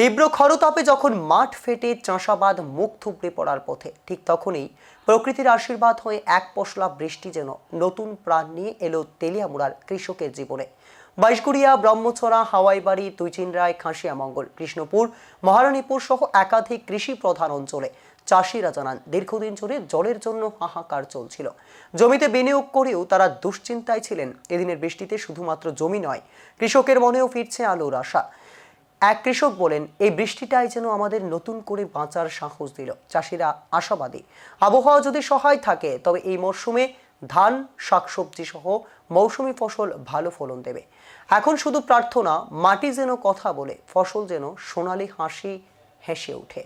তীব্র খরতাপে যখন মাঠ ফেটে চাষাবাদ মুখ থুবড়ে পড়ার পথে, ঠিক তখনই প্রকৃতির আশীর্বাদ হয়ে এক পশলা বৃষ্টি যেন নতুন প্রাণ নিয়ে এলো তেলিয়ামুড়ার কৃষকের জীবনে। বাইশগুড়িয়া, ব্রহ্মছড়া, হাওয়াইবাড়ি তুইচিনরায় খাসিয়া মঙ্গল কৃষ্ণপুর, মহারানীপুর সহ একাধিক কৃষি প্রধান অঞ্চলে চাষিরা জানান, দীর্ঘদিন ধরে জলের জন্য হাহাকার চলছিল। জমিতে বিনিয়োগ করেও তারা দুশ্চিন্তায় ছিলেন। এদিনের বৃষ্টিতে শুধুমাত্র জমি নয়, কৃষকের মনেও ফিরছে আলোর আশা। এক কৃষক বলেন এই বৃষ্টিটাই যেন আমাদের নতুন করে বাঁচার সাহস দিল। চাষিরা আশাবাদী। আবহাওয়া যদি সহায় থাকে তবে এই মরশুমে ধান শাকসবজি সহ মৌসুমি ফসল ভালো ফলন দেবে। এখন শুধু প্রার্থনা মাটি যেন কথা বলে ফসল যেন সোনালি হাসি হেসে ওঠে।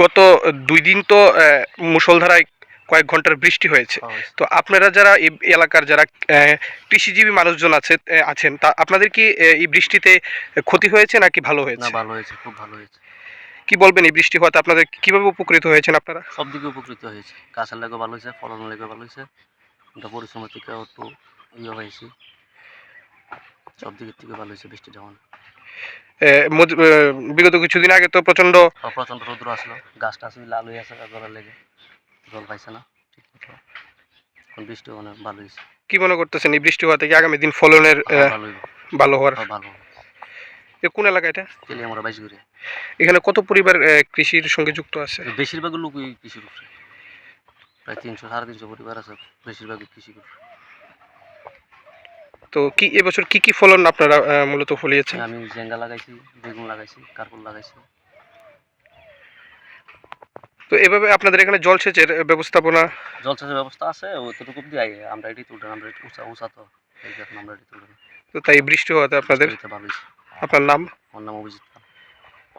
গত দুই দিন তো আহ, মুষলধারায় কয়েক ঘণ্টার বৃষ্টি হয়েছে। তো আপনারা যারা এই এলাকার যারা কৃষিজীবী মানুষজন আছে আছেন তা আপনাদের কি এই বৃষ্টিতে ক্ষতি হয়েছে নাকি ভালো না হয়েছে? ভালো হয়েছে খুব ভালো হয়েছে। কি বলবেন এই বৃষ্টি হওয়াতে? আপনাদের কীভাবে উপকৃত হয়েছেন আপনারা? সব দিকে উপকৃত হয়েছে। গাছের লেগে ভালো হয়েছে ফলন লেগে ভালো হয়েছে। ওটা পরিশ্রম থেকে একটু ইয়ে হয়েছে। সব দিকের থেকে ভালো হয়েছে বৃষ্টি যখন আহ, বিগত কিছুদিন আগে তো প্রচণ্ড আর প্রচণ্ড রৌদ্র আসলো। গাছ টাছ লাল হয়ে আছে লেগে। জল পাইছে না ঠিক মতো। এখন বৃষ্টি অনেক ভালো হয়েছে কি মনে করতেছেন এই বৃষ্টি হওয়া থেকে আগামী দিন ফলনের ভালো হওয়ার? ভালো এ কোন এলাকা এটা? তেলে আমরা বাইশ এখানে কত পরিবার কৃষির সঙ্গে যুক্ত আছে? বেশিরভাগ লোকই কৃষির উপরে। প্রায় তিনশো সাড়ে তিনশো পরিবার আছে বেশিরভাগই কৃষি তো কি এবছর কি কি ফলন আপনারা মূলত ফলিয়েছেন? আমি জেঙ্গা লাগাইছি বেগুন লাগাইছি কার্পুল লাগাইছি। তো এভাবে আপনাদের এখানে জলসেচের ব্যবস্থাপনা? জলসেচের ব্যবস্থা আছে ওতটুকু দিয়ে আমরা এটি তুলতে আমরা এটি উঁচা উঁচা তো আমরা এটি তুলতে তো তাই বৃষ্টি হওয়াতে আপনাদের? আপনার নাম? আমার নাম অভিজিৎ।